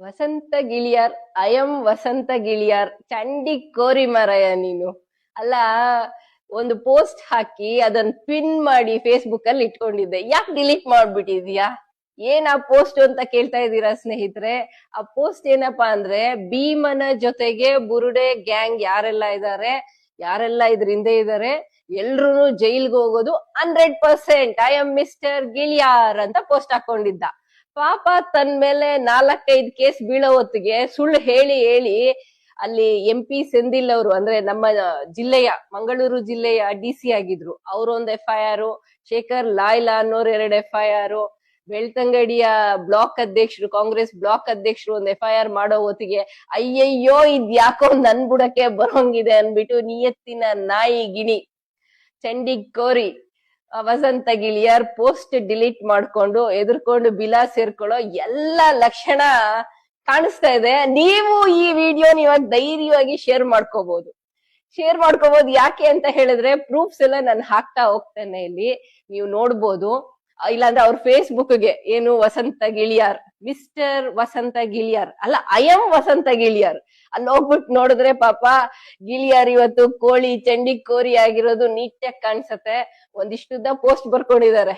ವಸಂತ ಗಿಳಿಯಾರ್, ಅಯಂ ವಸಂತ ಗಿಳಿಯಾರ್, ಚಂಡಿ ಕೋರಿ ಮರಯ ನೀನು. ಅಲ್ಲ, ಒಂದು ಪೋಸ್ಟ್ ಹಾಕಿ ಅದನ್ನ ಪಿನ್ ಮಾಡಿ ಫೇಸ್ಬುಕ್ ಅಲ್ಲಿ ಇಟ್ಕೊಂಡಿದ್ದೆ. ಯಾಕೆ ಡಿಲೀಟ್ ಮಾಡ್ಬಿಟ್ಟಿದ್ಯಾ? ಏನ್ ಆ ಪೋಸ್ಟ್ ಅಂತ ಕೇಳ್ತಾ ಇದ್ದೀರಾ ಸ್ನೇಹಿತರೆ? ಆ ಪೋಸ್ಟ್ ಏನಪ್ಪಾ ಅಂದ್ರೆ, ಭೀಮನ ಜೊತೆಗೆ ಬುರುಡೆ ಗ್ಯಾಂಗ್ ಯಾರೆಲ್ಲ ಇದಾರೆ, ಯಾರೆಲ್ಲ ಇದ್ರ ಹಿಂದೆ ಇದಾರೆ ಎಲ್ರು ಜೈಲ್ಗೆ ಹೋಗೋದು hundred percent I'm mister Giliyar ಅಂತ ಪೋಸ್ಟ್ ಹಾಕೊಂಡಿದ್ದ. ಪಾಪ ತನ್ ಮೇಲೆ ನಾಲ್ಕೈದು ಕೇಸ್ ಬೀಳೋ ಹೊತ್ತಿಗೆ ಸುಳ್ಳು ಹೇಳಿ ಹೇಳಿ ಅಲ್ಲಿ ಎಂ ಪಿ ಸೆಂದಿಲ್ ಅವರು ಅಂದ್ರೆ ನಮ್ಮ ಜಿಲ್ಲೆಯ, ಮಂಗಳೂರು ಜಿಲ್ಲೆಯ ಡಿ ಸಿ ಆಗಿದ್ರು. ಅವರೊಂದು F I R, Shekhar Laila ಅನ್ನೋರ್ ಎರಡು ಎಫ್ ಐ ಆರ್, ಬೆಳ್ತಂಗಡಿಯ ಬ್ಲಾಕ್ ಅಧ್ಯಕ್ಷರು, ಕಾಂಗ್ರೆಸ್ ಬ್ಲಾಕ್ ಅಧ್ಯಕ್ಷರು ಒಂದು ಎಫ್ ಐ ಆರ್ ಮಾಡೋ ಹೊತ್ತಿಗೆ ಅಯ್ಯಯ್ಯೋ ಇದ್ ಯಾಕೋ ನನ್ ಬುಡಕ್ಕೆ ಬರೋಂಗಿದೆ ಅನ್ಬಿಟ್ಟು ನಿಯತ್ತಿನ ನಾಯಿ ಗಿಣಿ, ಚಂಡಿ ಕೋರಿ ವಸಂತ ಗಿಳಿಯರ್ ಪೋಸ್ಟ್ ಡಿಲೀಟ್ ಮಾಡ್ಕೊಂಡು ಎದುರ್ಕೊಂಡು ಬಿಲಾ ಸೇರ್ಕೊಳ್ಳೋ ಎಲ್ಲಾ ಲಕ್ಷಣ ಕಾಣಿಸ್ತಾ ಇದೆ. ನೀವು ಈ ವಿಡಿಯೋನ ಇವಾಗ ಧೈರ್ಯವಾಗಿ ಶೇರ್ ಮಾಡ್ಕೋಬಹುದು ಶೇರ್ ಮಾಡ್ಕೋಬಹುದು ಯಾಕೆ ಅಂತ ಹೇಳಿದ್ರೆ ಪ್ರೂಫ್ಸ್ ಎಲ್ಲ ನಾನು ಹಾಕ್ತಾ ಹೋಗ್ತೇನೆ ಇಲ್ಲಿ. ನೀವು ನೋಡ್ಬೋದು. ಇಲ್ಲಾಂದ್ರೆ ಅವ್ರ ಫೇಸ್ಬುಕ್ಗೆ ಏನು ವಸಂತ ಗಿಳಿಯಾರ್ ಮಿಸ್ಟರ್ ವಸಂತ ಗಿಳಿಯಾರ್ ಅಲ್ಲ ಅಯಂ ವಸಂತ ಗಿಳಿಯಾರ್. ಅಲ್ಲಿ ಹೋಗ್ಬಿಟ್ಟು ನೋಡಿದ್ರೆ ಪಾಪ ಗಿಳಿಯಾರ್ ಇವತ್ತು ಕೋಳಿ ಚಂಡಿ ಕೋರಿ ಆಗಿರೋದು ನೀಟಾಗಿ ಕಾಣಿಸತ್ತೆ. ಒಂದಿಷ್ಟುದ್ದ ಪೋಸ್ಟ್ ಬರ್ಕೊಂಡಿದ್ದಾರೆ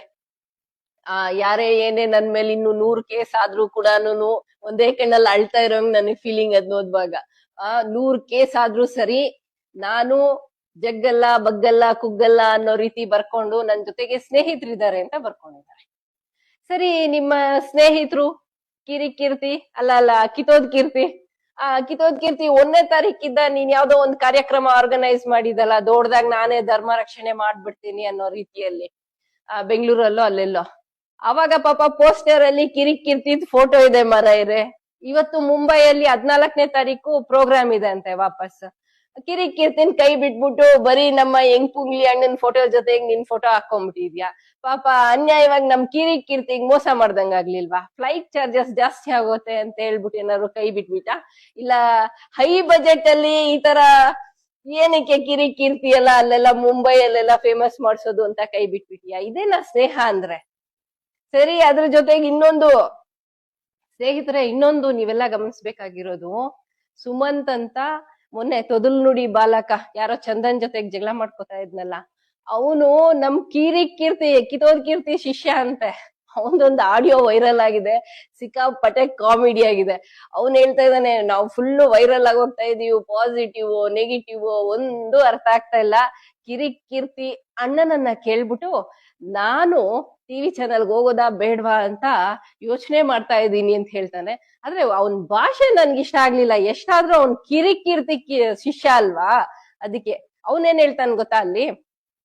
ಆ, ಯಾರೇ ಏನೇ ನನ್ ಮೇಲೆ ಇನ್ನು ನೂರ್ ಕೇಸ್ ಆದ್ರೂ ಕೂಡ ಒಂದೇ ಕಣ್ಣಲ್ಲಿ ಅಳ್ತಾ ಇರೋಂಗ್ ನನಗೆ ಫೀಲಿಂಗ್ ಅದ್ ನೋದ್ವಾಗ ಆ, ನೂರ್ ಕೇಸ್ ಆದ್ರೂ ಸರಿ, ನಾನು ಜಗ್ಗಲ್ಲ, ಬಗ್ಗಲ್ಲ, ಕುಗ್ಗಲ್ಲ ಅನ್ನೋ ರೀತಿ ಬರ್ಕೊಂಡು ನನ್ ಜೊತೆಗೆ ಸ್ನೇಹಿತರಿದ್ದಾರೆ ಅಂತ ಬರ್ಕೊಂಡಿದ್ದಾರೆ. ಸರಿ, ನಿಮ್ಮ ಸ್ನೇಹಿತರು ಕಿರಿಕೀರ್ತಿ ಅಲ್ಲ ಅಲ್ಲ, ಕಿತೋದ್ ಕೀರ್ತಿ. ಆ, ಕಿತೋದ್ ಕೀರ್ತಿ ಒಂದನೇ ತಾರೀಕಿದ್ದ ನೀನ್ ಯಾವ್ದೋ ಒಂದ್ ಕಾರ್ಯಕ್ರಮ ಆರ್ಗನೈಸ್ ಮಾಡಿದಲ್ಲ, ದೊಡ್ಡದಾಗ ನಾನೇ ಧರ್ಮ ರಕ್ಷಣೆ ಮಾಡ್ಬಿಡ್ತೀನಿ ಅನ್ನೋ ರೀತಿಯಲ್ಲಿ. ಆ, ಬೆಂಗಳೂರಲ್ಲೋ, ಅಲ್ಲೆಲ್ಲೋ. ಅವಾಗ ಪಾಪ ಪೋಸ್ಟರ್ ಅಲ್ಲಿ ಕಿರಿಕೀರ್ತಿದ್ ಫೋಟೋ ಇದೆ ಮರ ಇವತ್ತು ಮುಂಬೈಯಲ್ಲಿ ಹದ್ನಾಲ್ಕನೇ ತಾರೀಕು ಪ್ರೋಗ್ರಾಮ್ ಇದೆ ಅಂತೆ ವಾಪಸ್. ಕಿರಿಕೀರ್ತಿನ್ ಕೈ ಬಿಟ್ಬಿಟ್ಟು ಬರೀ ನಮ್ಮ ಹೆಂಗ್ ಪುಂಗ್ಲಿ ಅಣ್ಣನ್ ಫೋಟೋ ಜೊತೆಗೆ ನಿನ್ ಫೋಟೋ ಹಾಕೊಂಡ್ಬಿಟ್ಟಿದ್ಯಾ ಪಾಪ ಅನ್ಯಾಯವಾಗಿ ನಮ್ ಕಿರಿ ಕೀರ್ತಿಗೆ ಮೋಸ ಮಾಡ್ದಂಗ್ ಆಗ್ಲಿಲ್ವಾ? ಫ್ಲೈಟ್ ಚಾರ್ಜಸ್ ಜಾಸ್ತಿ ಆಗುತ್ತೆ ಅಂತ ಹೇಳ್ಬಿಟ್ಟು ಏನಾದ್ರು ಕೈ ಬಿಟ್ಬಿಟ್ಟ ಇಲ್ಲ ಹೈ ಬಜೆಟ್ ಅಲ್ಲಿ ಈ ತರ ಏನಕ್ಕೆ ಕಿರಿಕೀರ್ತಿ ಎಲ್ಲ ಅಲ್ಲೆಲ್ಲ ಮುಂಬೈಯಲ್ಲೆಲ್ಲ ಫೇಮಸ್ ಮಾಡ್ಸೋದು ಅಂತ ಕೈ ಬಿಟ್ಬಿಟ್ಟಿಯಾ? ಇದೇನಾ ಸ್ನೇಹ ಅಂದ್ರೆ? ಸರಿ, ಅದ್ರ ಜೊತೆಗೆ ಇನ್ನೊಂದು ಸ್ನೇಹಿತರೆ, ಇನ್ನೊಂದು ನೀವೆಲ್ಲ ಗಮನಿಸ್ಬೇಕಾಗಿರೋದು ಸುಮಂತ್ ಅಂತ ಮೊನ್ನೆ ತೊದಲ್ ನುಡಿ ಬಾಲಕ ಯಾರೋ ಚಂದನ್ ಜೊತೆಗೆ ಜಗಳ ಮಾಡ್ಕೋತಾ ಇದ್ನಲ್ಲ, ಅವನು ನಮ್ ಕೀರಿ ಕೀರ್ತಿ ಕಿತೋದ್ ಕೀರ್ತಿ ಶಿಷ್ಯ ಅಂತೆ. ಅವನದೊಂದು ಆಡಿಯೋ ವೈರಲ್ ಆಗಿದೆ, ಸಿಕ್ಕಾಪಟ್ಟೆ ಕಾಮಿಡಿ ಆಗಿದೆ. ಅವ್ನು ಹೇಳ್ತಾ ಇದ್ದಾನೆ, ನಾವು ಫುಲ್ ವೈರಲ್ ಆಗಿ ಹೋಗ್ತಾ ಇದೀವಿ ಪಾಸಿಟಿವ್ ನೆಗೆಟಿವ್ ಒಂದು ಅರ್ಥ ಆಗ್ತಾ ಇಲ್ಲ. ಕಿರಿ ಕೀರ್ತಿ ಅಣ್ಣನನ್ನ ಕೇಳ್ಬಿಟ್ಟು ನಾನು ಟಿವಿ ಚಾನೆಲ್ಗೆ ಹೋಗೋದಾ ಬೇಡವಾ ಅಂತ ಯೋಚನೆ ಮಾಡ್ತಾ ಇದ್ದೀನಿ ಅಂತ ಹೇಳ್ತಾನೆ. ಆದ್ರೆ ಅವನ ಭಾಷೆ ನನ್ಗೆ ಇಷ್ಟ ಆಗ್ಲಿಲ್ಲ. ಎಷ್ಟಾದ್ರೂ ಅವ್ನ್ ಕಿರಿ ಕೀರ್ತಿ ಕಿ- ಶಿಷ್ಯ ಅಲ್ವಾ? ಅದಕ್ಕೆ ಅವನೇನ್ ಹೇಳ್ತಾನೆ ಗೊತ್ತಾ ಅಲ್ಲಿ?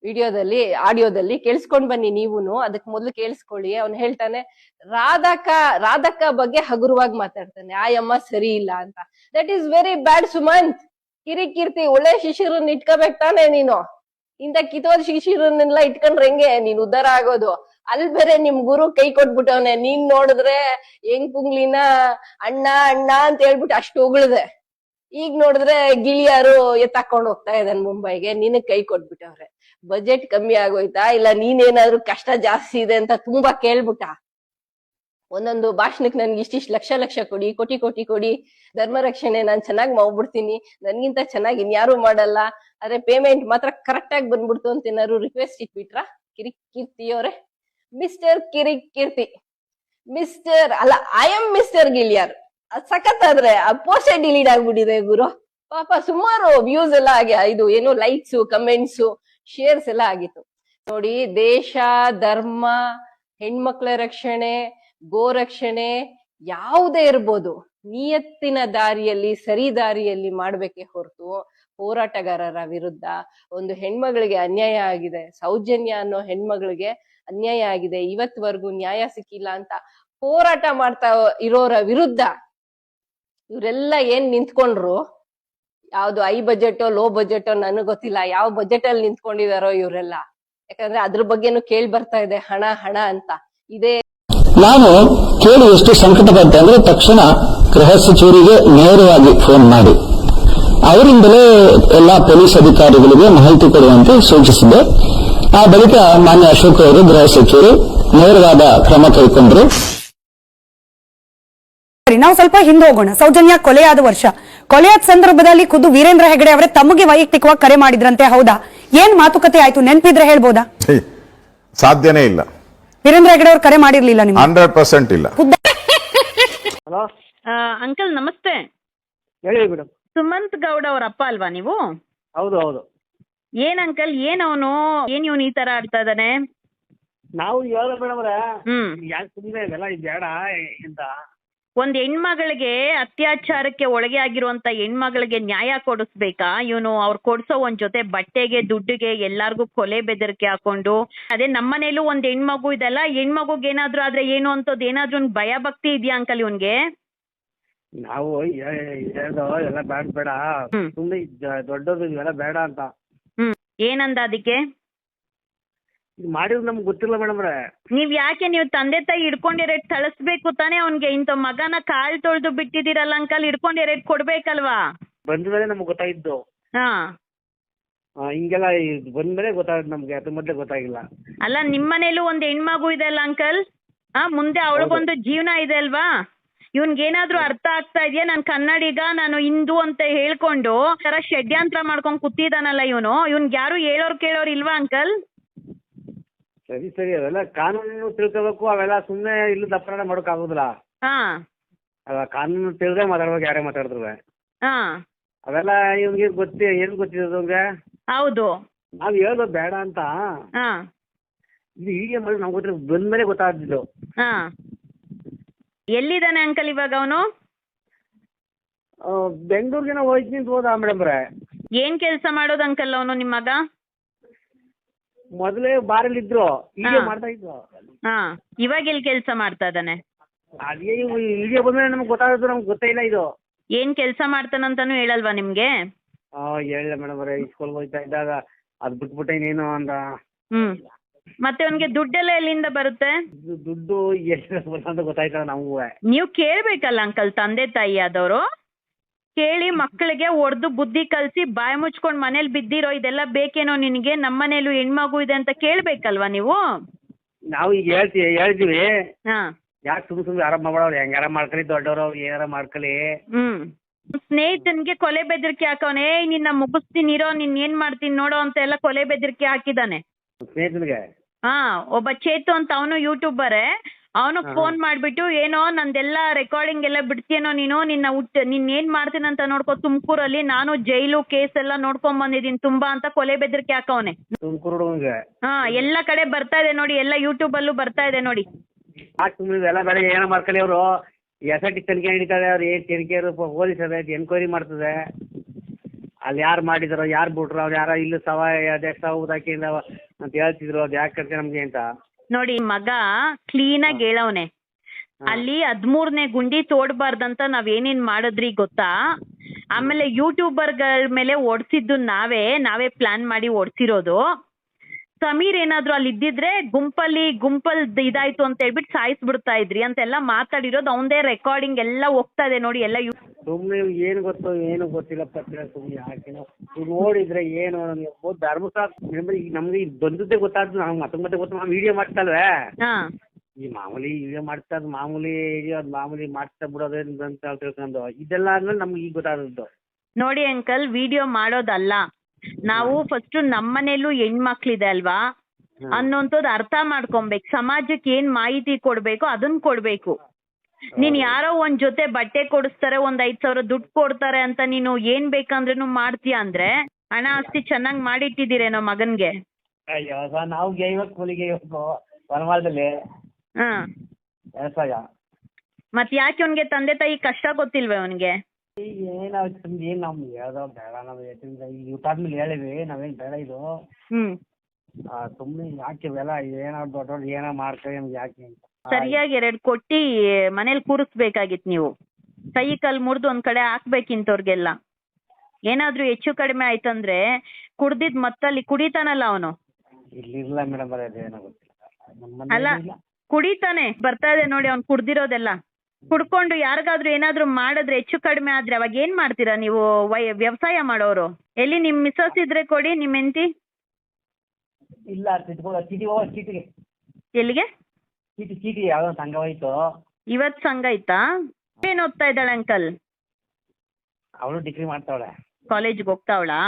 ವಿಡಿಯೋದಲ್ಲಿ, ಆಡಿಯೋದಲ್ಲಿ ಕೇಳಿಸ್ಕೊಂಡ್ ಬನ್ನಿ ನೀವುನು. ಅದಕ್ಕೆ ಮೊದ್ಲು ಕೇಳಿಸ್ಕೊಳ್ಳಿ. ಅವ್ನ್ ಹೇಳ್ತಾನೆ, ರಾಧಕ ರಾಧಕ ಬಗ್ಗೆ ಹಗುರವಾಗಿ ಮಾತಾಡ್ತಾನೆ. ಆ ಅಮ್ಮ ಸರಿ ಇಲ್ಲ ಅಂತ. That is very bad Sumanth. Kiri Keerthi ಒಳ್ಳೆ ಶಿಷ್ಯರನ್ನ ಇಟ್ಕೋಬೇಕು ತಾನೆ ನೀನು. ಇಂತ ಕಿತೋದ್ ಶಿಶಿರನ್ನೆಲ್ಲ ಇಟ್ಕೊಂಡ್ರೆ ಹೆಂಗೆ ನೀನ್ ಉದ್ದಾರ ಆಗೋದು. ಅಲ್ ಬೇರೆ ನಿಮ್ ಗುರು ಕೈ ಕೊಟ್ಬಿಟ್ಟವನೆ. ನೀನ್ ನೋಡಿದ್ರೆ ಹೆಂಗ್ ಪುಂಗ್ಲಿನ ಅಣ್ಣ ಅಣ್ಣ ಅಂತ ಹೇಳ್ಬಿಟ್ಟು ಅಷ್ಟು ಉಗುಳ್ದೆ. ಈಗ ನೋಡಿದ್ರೆ ಗಿಳಿಯಾರು ಎತ್ತಾಕೊಂಡ್ ಹೋಗ್ತಾ ಇದ್ದಾನೆ ಮುಂಬೈಗೆ. ನಿನಗ್ ಕೈ ಕೊಟ್ಬಿಟ್ಟವ್ರೆ. ಬಜೆಟ್ ಕಮ್ಮಿ ಆಗೋಯ್ತಾ? ಇಲ್ಲ ನೀನೇನಾದ್ರೂ ಕಷ್ಟ ಜಾಸ್ತಿ ಇದೆ ಅಂತ ತುಂಬಾ ಕೇಳ್ಬಿಟ್ಟ? ಒಂದೊಂದು ಭಾಷಣಕ್ಕೆ ನನ್ಗೆ ಇಷ್ಟಿಷ್ಟು ಲಕ್ಷ ಲಕ್ಷ ಕೊಡಿ, ಕೋಟಿ ಕೋಟಿ ಕೊಡಿ. ಧರ್ಮ ರಕ್ಷಣೆ ನಾನ್ ಚೆನ್ನಾಗಿ ಮಾಡ್ಬಿಡ್ತೀನಿ. ನನ್ಗಿಂತ ಚೆನ್ನಾಗಿ ಇನ್ಯಾರು ಮಾಡಲ್ಲ. ಆದ್ರೆ ಪೇಮೆಂಟ್ ಮಾತ್ರ ಕರೆಕ್ಟ್ ಆಗಿ ಬಂದ್ಬಿಡ್ತು ಅಂತ ಏನಾದ್ರು ರಿಕ್ವೆಸ್ಟ್ ಇಟ್ಬಿಟ್ರ? ಕಿರಿ ಕೀರ್ತಿಯವ್ರೆ ಮಿಸ್ಟರ್ ಕಿರಿ ಕೀರ್ತಿ. ಮಿಸ್ಟರ್ ಅಲ್ಲ ಐ ಎಂ ಮಿಸ್ಟರ್ ಗಿಲಿಯರ್ ಸಖತ್ ಆದ್ರೆ, ಆ ಪೋಸ್ಟ್ ಡಿಲೀಟ್ ಆಗ್ಬಿಟ್ಟಿದೆ ಗುರು. ಪಾಪ ಸುಮಾರು ವ್ಯೂಸ್ ಎಲ್ಲ ಆಗಿ ಇದು, ಏನು ಲೈಕ್ಸ್ ಕಮೆಂಟ್ಸ್ ಶೇರ್ಸ್ ಎಲ್ಲ ಆಗಿತ್ತು. ನೋಡಿ, ದೇಶ, ಧರ್ಮ, ಹೆಣ್ಮಕ್ಳ ರಕ್ಷಣೆ ಗೋ ರಕ್ಷಣೆ ಯಾವುದೇ ಇರ್ಬೋದು. ನಿಯತ್ತಿನ ದಾರಿಯಲ್ಲಿ, ಸರಿ ದಾರಿಯಲ್ಲಿ ಮಾಡ್ಬೇಕೆ ಹೊರತು ಹೋರಾಟಗಾರರ ವಿರುದ್ಧ ಒಂದು ಹೆಣ್ಮಗಳಿಗೆ ಅನ್ಯಾಯ ಆಗಿದೆ, ಸೌಜನ್ಯ ಅನ್ನೋ ಹೆಣ್ಮಗಳಿಗೆ ಅನ್ಯಾಯ ಆಗಿದೆ ಇವತ್ವರೆಗೂ ನ್ಯಾಯ ಸಿಕ್ಕಿಲ್ಲ ಅಂತ ಹೋರಾಟ ಮಾಡ್ತಾ ಇರೋರ ವಿರುದ್ಧ ಇವರೆಲ್ಲ ಏನ್ ನಿಂತ್ಕೊಂಡ್ರು? ಯಾವ್ದು ಐ ಬಜೆಟ್ ಲೋ ಬಜೆಟ್ ನನಗ್ ಗೊತ್ತಿಲ್ಲ, ಯಾವ ಬಜೆಟ್ ಅಲ್ಲಿ ನಿಂತ್ಕೊಂಡಿದಾರೋ ಇವರೆಲ್ಲ. ಯಾಕಂದ್ರೆ ಅದ್ರ ಬಗ್ಗೆನು ಕೇಳಿ ಬರ್ತಾ ಇದೆ, ಹಣ ಹಣ ಅಂತ. ಇದೇ ನಾನು ಕೇಳಿ ಎಷ್ಟು ಬಂತೆ ಅಂದ್ರೆ ತಕ್ಷಣ ಗೃಹ ಸಚಿವರಿಗೆ ನೇರವಾಗಿ ಫೋನ್ ಮಾಡಿ. ಅವರಿಂದಲೇ ಎಲ್ಲ ಪೊಲೀಸ್ ಅಧಿಕಾರಿಗಳಿಗೆ ಮಾಹಿತಿ ಕೊಡುವಂತೆ ಸೂಚಿಸಿದೆ. ಆ ಬಳಿಕ ಮಾನ್ಯ ಅಶೋಕ್ ಅವರು ಗೃಹ ಸಚಿವರು ನೇರವಾದ ಕ್ರಮ ಕೈಗೊಂಡರು. ಸರಿ ನಾವು ಸ್ವಲ್ಪ ಹಿಂದೆ ಹೋಗೋಣ. ಸೌಜನ್ಯ ಕೊಲೆಯಾದ ವರ್ಷ. ಕೊಲೆಯಾದ ಸಂದರ್ಭದಲ್ಲಿ ಖುದ್ದು ವೀರೇಂದ್ರ ಹೆಗಡೆ ಅವರೇ ತಮಗೆ ವೈಯಕ್ತಿಕವಾಗಿ ಕರೆ ಮಾಡಿದ್ರಂತೆ ಹೌದಾ? ಏನ್ ಮಾತುಕತೆ ಆಯ್ತು? ನೆನಪಿದ್ರೆ ಹೇಳ್ಬೋದಾ? ಸಾಧ್ಯನೇ ಇಲ್ಲ. ವೀರೇಂದ್ರ ಹೆಗಡೆ ಅವ್ರು ಕರೆ ಮಾಡಿರ್ಲಿಲ್ಲ ನಿಮ್ಗೆ? ಹಂಡ್ರೆಡ್ ಪರ್ಸೆಂಟ್ ಇಲ್ಲ. ಹಲೋ? ಅಂಕಲ್ ನಮಸ್ತೆ. ಹೇಳಿ ಮೇಡಮ್. ಸುಮಂತ್ ಗೌಡ ಅವ್ರ ಅಪ್ಪ ಅಲ್ವಾ ನೀವು? ಹೌದು ಹೌದು. ಏನ್ ಅಂಕಲ್ ಏನ್ ಅವನು? ಏನ್ ಇವನು ಈ ತರ ಆಡ್ತಾ ಇದ್ದಾನೆ? ನಾವು ಹೇಳ ಮೇಡಮ್ ಹ್ಮ್. ಯಾಕೆ ಸುಮ್ಮನೆ ಇದೆಲ್ಲ ಇದು ಬೇಡ ಅಂತ ಒಂದ್ ಹೆಣ್ಮಗಳಿಗೆ ಅತ್ಯಾಚಾರಕ್ಕೆ ಒಳಗೆ ಆಗಿರುವಂತ ಹೆಣ್ಮಗಳಿಗೆ ನ್ಯಾಯ ಕೊಡಿಸ್ಬೇಕಾ? ಇವನು ಅವ್ರು ಕೊಡ್ಸೋ ಒಂದ್ ಜೊತೆ ಬಟ್ಟೆಗೆ ದುಡ್ಡಿಗೆ ಎಲ್ಲಾರ್ಗೂ ಕೊಲೆ ಬೆದರಿಕೆ ಹಾಕೊಂಡು. ಅದೇ ನಮ್ಮನೇಲೂ ಒಂದ್ ಹೆಣ್ಮಗು ಇದೆಲ್ಲ ಹೆಣ್ಮಗುಗ್ ಏನಾದ್ರು ಆದ್ರೆ ಏನು ಅಂತದ್ ಏನಾದ್ರು ಒಂದ್ ಭಯ ಭಕ್ತಿ ಇದೆಯಾ ಅಂಕಲ್ ಇವನ್ಗೆ? ನಾವು ಎಲ್ಲ ಬೇಡ ಬೇಡ. ಸುಮ್ಮನೆ ದೊಡ್ಡದು ಇವೆಲ್ಲ ಬೇಡ ಅಂತ. ಹ್ಮ್. ಏನಂದ ಅದಕ್ಕೆ? ಇದು ಮಾಡಿದ್ರೆ ನಮ್ಗೆ ಗೊತ್ತಿಲ್ಲ ಮೇಡಮ್ ನೀವ್ ಯಾಕೆ ನೀವು ತಂದೆ ತಾಯಿ ಹಿಡ್ಕೊಂಡ್ ಎರಡ್ ಥಳಿಸ್ಬೇಕು ತಾನೇ ಅವ್ನ್ಗೆ? ಇಂಥ ಮಗನ ಕಾಲ್ ತೊಳ್ದು ಬಿಟ್ಟಿದ್ದೀರಲ್ಲ ಅಂಕಲ್ ಹಿಡ್ಕೊಂಡ್ ಎರಡ್ ಕೊಡ್ಬೇಕಲ್ವಾ? ಬಂದ ಮೇಲೆ ನಮ್ಗೆ ಗೊತ್ತಾಗಿದ್ದು ಹಾ. ಆ, ಹಿಂಗೆಲ್ಲ ಇದು ಬಂದ ಮೇಲೆ ಗೊತ್ತಾಗುತ್ತೆ ನಮ್ಗೆ ಅದ್ರ ಮೊದಲೇ ಗೊತ್ತಾಗಿಲ್ಲ. ಅಲ್ಲ ನಿಮ್ಮನೇಲೂ ಒಂದ್ ಹೆಣ್ಮಗು ಇದೆ ಅಲ್ಲ ಅಂಕಲ್ ಆ ಮುಂದೆ ಅವಳಿಗೊಂದು ಜೀವನ ಇದೆ ಅಲ್ವಾ? ಇವ್ನ್ಗೇನಾದ್ರೂ ಅರ್ಥ ಆಗ್ತಾ ಇದೆಯಾ? ನಾನು ಕನ್ನಡಿಗ ನಾನು ಹಿಂದೂ ಅಂತ ಹೇಳ್ಕೊಂಡು ಈ ತರ ಷಡ್ಯಂತ್ರ ಮಾಡ್ಕೊಂಡ್ ಕೂತಿದಾನಲ್ಲ ಇವನು? ಇವ್ನ್ಗ್ ಯಾರು ಹೇಳೋರ್ ಕೇಳೋರ್ ಇಲ್ವಾ ಅಂಕಲ್? ಸರಿ ಸರಿ. ಅವೆಲ್ಲ ಕಾನೂನು ತಿಳ್ಕೋಬೇಕು. ಅವೆಲ್ಲ ಸುಮ್ಮನೆ ಇಲ್ಲದ ಅಪರಾಧ ಮಾಡೋಕ್ ಆಗೋದಿಲ್ಲ. ಹಾ. ಅವ ಕಾನೂನು ತಿಳಿದೇ ಮಾತಾಡ್ಬೇಕು ಯಾರೇ ಮಾತಾಡಿದ್ರು. ಹಾ. ಅವೆಲ್ಲ ಇವ್ಗೆ ಗೊತ್ತಿ ಏನು ಗೊತ್ತಿರೋದು ಅವ್ನಿಗೆ? ಹೌದು. ನಾವು ಹೇಳೋದು ಬೇಡ ಅಂತ. ಹಾ. ಇದು ಹೀಗೆ ಮಾಡಿ ನಮ್ಗೆ ಗೊತ್ತಿರೋ ಬಂದ್ಮೇಲೆ ಗೊತ್ತಾಗ್ತಿದ್ದು. ಹಾ. ಎಲ್ಲಿದ್ದಾನೆ ಅಂಕಲ್ ಇವಾಗ ಅವನು? ಬೆಂಗಳೂರಿಗೆ ನಾವು ಹೋಯ್ತೀನಿ ಅಂತ ಹೋದ ಮೇಡಮ್ರೆ. ಏನ್ ಕೆಲಸ ಮಾಡೋದು ಅಂಕಲ್ ಅವನು ನಿಮ್ಮ ಮಗ ಮೊದಲೇ ಬಾರಲ್ಲಿ ಇದ್ರು ಈಗ ಹಾ. ಮಾಡ್ತಾ ಇದ್ರು. ಹಾ ಇವಾಗ ಎಲ್ಲಿ ಕೆಲಸ ಮಾಡ್ತಾ ಇದ್ದಾನೆ? ಅದೇ ಇಲ್ಲಿಗೆ ಬಂದ್ಮೇಲೆ ನಮ್ಗೆ ಗೊತ್ತಾಗುತ್ತೆ ನಮ್ಗೆ ಗೊತ್ತೇ ಇಲ್ಲ ಇದು. ಏನ್ ಕೆಲ್ಸ ಮಾಡ್ತಾನಂತಾನು ಹೇಳಲ್ವಾ ನಿಮ್ಗೆ? ಆ ಹೇಳಿಲ್ಲ ಮೇಡಮ್ ಅವರೇ ಸ್ಕೂಲ್ ಹೋಗ್ತಾ ಇದ್ದಾಗ ಅದ್ ಬಿಟ್ಬಿಟ್ಟೆ ಇನ್ನೇನು ಅಂತ. ಹ್ಮ್. ಮತ್ತೆ ಅವನ್ಗೆ ದುಡ್ಡೆಲ್ಲ ಎಲ್ಲಿಂದ ಬರುತ್ತೆ? ದುಡ್ಡು ಎಷ್ಟು ಅಂತ ಗೊತ್ತಾಯ್ತಲ್ಲ ನಮಗೂ. ನೀವು ಕೇಳ್ಬೇಕಲ್ಲ ಅಂಕಲ್ ತಂದೆ ತಾಯಿ ಆದವರು. ಕೇಳಿ ಮಕ್ಕಳಿಗೆ ಒಡ್ದು ಬುದ್ಧಿ ಕಲ್ಸಿ ಬಾಯಿ ಮುಚ್ಕೊಂಡ್ ಮನೇಲಿ ಬಿದ್ದಿರೋ ಇದೆಲ್ಲ ಬೇಕೇನೋ ನಿನಗೆ? ನಮ್ಮನೇಲೂ ಹೆಣ್ಮಗು ಇದೆ ಅಂತ ಕೇಳ್ಬೇಕಲ್ವಾ ನೀವು? ನಾವು ಈಗ ಹೇಳ್ತೀವಿ ಹೇಳ್ತೀವಿ. ಹಾ. ಯಾಕೆ ಸುಮ್ ಸುಮ್ಮನೆ ಆರಾಮ ಮಾಡೋರು ಹೆಂಗಾರ ಮಾಡ್ಕೊಳ್ಳಿ ದೊಡ್ಡವರು ಏನಾರ ಮಾಡ್ಕೊಳ್ಳಿ ಹ್ಮ್. ಸ್ನೇಹಿತನ್ಗೆ ಕೊಲೆ ಬೆದರಿಕೆ ಹಾಕವನೆ. ಏಯ್ ನಿನ್ನ ಮುಗಿಸ್ತೀನಿ ಇರೋ ನಿನ್ ಏನ್ ಮಾಡ್ತೀನಿ ನೋಡೋ ಅಂತ ಎಲ್ಲ ಕೊಲೆ ಬೆದರಿಕೆ ಹಾಕಿದಾನೆ ಸ್ನೇಹಿತನಿಗೆ? ಹಾ ಒಬ್ಬ ಚೇತು ಅಂತ ಅವನು ಯೂಟ್ಯೂಬರೇ ಅವನು ಫೋನ್ ಮಾಡ್ಬಿಟ್ಟು ಏನೋ ನಂದೆಲ್ಲ ರೆಕಾರ್ಡಿಂಗ್ ಎಲ್ಲ ಬಿಡ್ತೀಯೇನೋ ನೀನು ನಿನ್ನ ಹುಟ್ಟ ನಿನ್ ಏನ್ ಮಾಡ್ತೀನಂತ ಅಂತ ನೋಡ್ಕೊ ತುಮಕೂರಲ್ಲಿ ನಾನು ಜೈಲು ಕೇಸ್ ಎಲ್ಲ ನೋಡ್ಕೊಂಡ್ ಬಂದಿದ್ದೀನಿ ತುಂಬಾ ಅಂತ ಕೊಲೆ ಬೆದರಿಕೆ ಹಾಕವನೆ ತುಮಕೂರು ಹಾ ಎಲ್ಲ ಕಡೆ ಬರ್ತಾ ಇದೆ ನೋಡಿ ಎಲ್ಲ ಯೂಟ್ಯೂಬ್ ಅಲ್ಲೂ ಬರ್ತಾ ಇದೆ ನೋಡಿ. ಆ ಸುಮ್ಮನೆ ಇವೆಲ್ಲ ಬೇಡ ಏನೋ ಮಾಡ್ಕೊಳ್ಳಿ ಅವರು. ಎಸ್ ಐ ಟಿ ತನಿಖೆ ನಡೀತಾರೆ ಅವ್ರು ಏನು ತನಿಖೆ ಪೊಲೀಸ್ ಅದ ಎನ್ಕ್ವೈರಿ ಮಾಡ್ತದೆ. ಅಲ್ಲಿ ಯಾರು ಮಾಡಿದಾರೋ ಯಾರು ಬಿಟ್ರು ಅವ್ರು ಯಾರೋ ಇಲ್ಲ ಸವ ಸವ ಊದಾಕಿಂದ ಅಂತ ಹೇಳ್ತಿದ್ರು ಅದು ಯಾಕೆ ಕರ್ಕೆ ನಮಗೆ ಅಂತ. ನೋಡಿ ಮಗ ಆಗಿ ಹೇಳವನೆ. ಅಲ್ಲಿ ಹದ್ಮೂರನೇ ಗುಂಡಿ ತೋಡ್ಬಾರ್ದಂತ ನಾವ್ ಏನೇನ್ ಮಾಡಿದ್ರಿ ಗೊತ್ತಾ? ಆಮೇಲೆ ಯೂಟ್ಯೂಬರ್ಗಳ ಮೇಲೆ ಓಡಿಸಿದ್ದು ನಾವೇ ನಾವೇ ಪ್ಲಾನ್ ಮಾಡಿ ಓಡಿಸಿರೋದು. ಸಮೀರ್ ಏನಾದ್ರು ಅಲ್ಲಿ ಇದ್ದಿದ್ರೆ ಗುಂಪಲ್ಲಿ ಗುಂಪಲ್ ಇದಾಯ್ತು ಅಂತ ಹೇಳ್ಬಿಟ್ಟು ಸಾಯಿಸ್ಬಿಡ್ತಾ ಇದ್ರಿ ಅಂತೆಲ್ಲ ಮಾತಾಡಿರೋದು ಅವಂದೇ ರೆಕಾರ್ಡಿಂಗ್ ಎಲ್ಲ ಹೋಗ್ತಾ ಇದೆ ನೋಡಿ ಎಲ್ಲ ಸುಮ್ನೆ ಸುಮ್ಮನೆ ಏನು ಗೊತ್ತು ಏನು ಗೊತ್ತಿಲ್ಲ ಪತ್ರ ಸುಮ್ಮನೆ ಯಾಕೆ ನೀವು ನೋಡಿದ್ರೆ ಏನು ನಮಗೆ ಧರ್ಮಸ್ಥಳ ನಮ್ಗೆ ಈಗ ನಮ್ಗೆ ಇದು ಬಂದದ್ದೇ ಗೊತ್ತಾದ್ದು ನಮ್ಗೆ ಮತ್ತೆ ಮತ್ತೆ ಗೊತ್ತು ನಾವು ವಿಡಿಯೋ ಮಾಡ್ತಲ್ವೇ? ಹಾ. ಈ ಮಾಮೂಲಿ ವಿಡಿಯೋ ಮಾಡ್ತಾ ಇರೋದು ಮಾಮೂಲಿ ವಿಡಿಯೋ ಮಾಮೂಲಿ ಮಾಡ್ತಾ ಬಿಡೋದೇನು ಅಂತ ತಿಳ್ಕೊಂಡು ಇದೆಲ್ಲ ಆದ್ಮೇಲೆ ನಮ್ಗೆ ಈಗ ಗೊತ್ತಾದದ್ದು. ನೋಡಿ ಅಂಕಲ್ ವಿಡಿಯೋ ಮಾಡೋದಲ್ಲ. ನಾವು ಫಸ್ಟ್ ನಮ್ಮನೇಲೂ ಹೆಣ್ಮಕ್ಳಿದೆ ಅಲ್ವಾ? ಅನ್ನೋಂಥದ್ದು ಅರ್ಥ ಮಾಡ್ಕೊಬೇಕು ಸಮಾಜಕ್ಕೆ ಏನ್ ಮಾಹಿತಿ ಕೊಡ್ಬೇಕು ಅದನ್ನ ಕೊಡ್ಬೇಕು. ನೀನ್ ಯಾರೋ ಒಂದ್ ಜೊತೆ ಬಟ್ಟೆ ಕೊಡಿಸ್ತಾರೆ ಒಂದ್ ಐದ್ ಸಾವಿರ ದುಡ್ಡು ಕೊಡ್ತಾರೆ ಅಂತ ನೀನು ಏನ್ ಬೇಕಂದ್ರೂ ಮಾಡ್ತೀಯ ಅಂದ್ರೆ ಹಣ ಆಸ್ತಿ ಚೆನ್ನಾಗ್ ಮಾಡಿಟ್ಟಿದ್ದೀರೇನೋ ಮಗನ್ಗೆ? ಅಯ್ಯೋ ಸರ್ ನಾವು ಗೇಯ್ಬೇಕು ಕೂಲಿಗೆ ಗೇಯ್ಬೇಕು ವನವಾಳದಲ್ಲಿ ಹಾ. ವ್ಯವಸಾಯ ಮತ್ ಯಾಕೆ ಅವನ್ಗೆ ತಂದೆ ತಾಯಿ ಕಷ್ಟ ಗೊತ್ತಿಲ್ವೇ ಅವನ್ಗೆ? ಈಗ ಏನಾಗ್ತದೆ ಏನು ನಮ್ಗೆ ಹೇಳೋದು ಬೇಡ ನಾವು ಯಾಕಂದ್ರೆ ಈಗ ಊಟಾದ್ಮೇಲೆ ಹೇಳಿವಿ ನಾವೇನು ಬೇಡ ಇದು. ಹ್ಮ್. ಸುಮ್ಮನೆ ಯಾಕೆ ಇವೆಲ್ಲ ಏನೋ ದೊಡ್ಡವ್ರು ಏನೋ ಮಾಡ್ಕೊಳ್ಳಿ ನಮ್ಗೆ ಯಾಕೆ ಅಂತ. ಸರಿಯಾಗಿ ಎರಡ್ ಕೊಟ್ಟಿ ಮನೇಲಿ ಕೂರಿಸ್ಬೇಕಾಗಿತ್ತು ನೀವು. ಕೈ ಕಾಲ್ ಮುರಿದು ಒಂದ್ ಕಡೆ ಹಾಕ್ಬೇಕಿಂತವ್ರಿಗೆಲ್ಲ ಏನಾದ್ರೂ ಹೆಚ್ಚು ಕಡಿಮೆ ಆಯ್ತಂದ್ರೆ ಕುಡ್ದಿದ್ ಮತ್ತಲ್ಲಿ ಕುಡಿತಾನಲ್ಲ ಅವನು. ಇಲ್ಲಿಲ್ಲ ಮೇಡಮ್ ಅದೇನೋ ಗೊತ್ತಿಲ್ಲ. ನಮ್ಮ ಅಲ್ಲ ಮನೇಲಿ ಇಲ್ಲ. ಕುಡಿತಾನೆ ಬರ್ತಾ ಇದೆ ನೋಡಿ ಅವ್ನು ಕುಡ್ದಿರೋದೆಲ್ಲ. ಕುಡ್ಕೊಂಡು ಯಾರಿಗಾದ್ರೂ ಏನಾದ್ರೂ ಮಾಡಿದ್ರೆ ಹೆಚ್ಚು ಕಡಿಮೆ ಆದ್ರೆ ಅವಾಗ ಏನ್ ಮಾಡ್ತೀರಾ ನೀವು ವೈ- ವ್ಯವಸಾಯ ಮಾಡೋರು? ಎಲ್ಲಿ ನಿಮ್ ಮಿಸಸ್ ಇದ್ರೆ ಕೊಡಿ ನಿಮ್ ಹೆಂಡತಿ? ಇಲ್ಲ ತಿದ್ಕೊಳ್ಳೋ ಚೀಟಿ ಹೋಗೋ ಚೀಟಿಗೆ. ಎಲ್ಲಿಗೆ? ಚೀಟಿ ಚೀಟಿ ಯಾವುದೋ ಸಂಘ ಹೋಯ್ತು. ಇವತ್ ಸಂಘ ಆಯ್ತಾ? ಏನ್ ಓದ್ತಾ ಇದ್ದಾಳೆ ಅಂಕಲ್? ಅವಳು ಡಿಗ್ರಿ ಮಾಡ್ತಾವಳೆ. ಕಾಲೇಜ್ಗೆ ಹೋಗ್ತಾವಳಾ?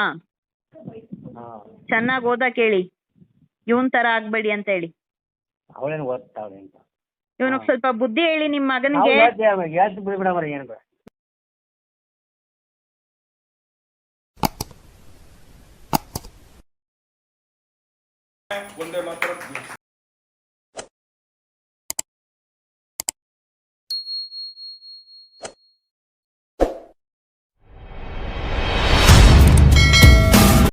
ಹಾಂ. ಚೆನ್ನಾಗಿ ಓದಾ ಹೇಳಿ ಇವನ್ ತರ ಆಗ್ಬೇಡಿ ಅಂತ ಹೇಳಿ. ಅವಳೇನು ಓದ್ತಾವಳೆ ಅಂತ. ಇವನಿಗೆ ಸ್ವಲ್ಪ ಬುದ್ಧಿ ಹೇಳಿ ನಿಮ್ಮ ಮಗನಿಗೆ. ಏನು ಬೇಡ ಒಂದೇ ಮಾತ್ರ.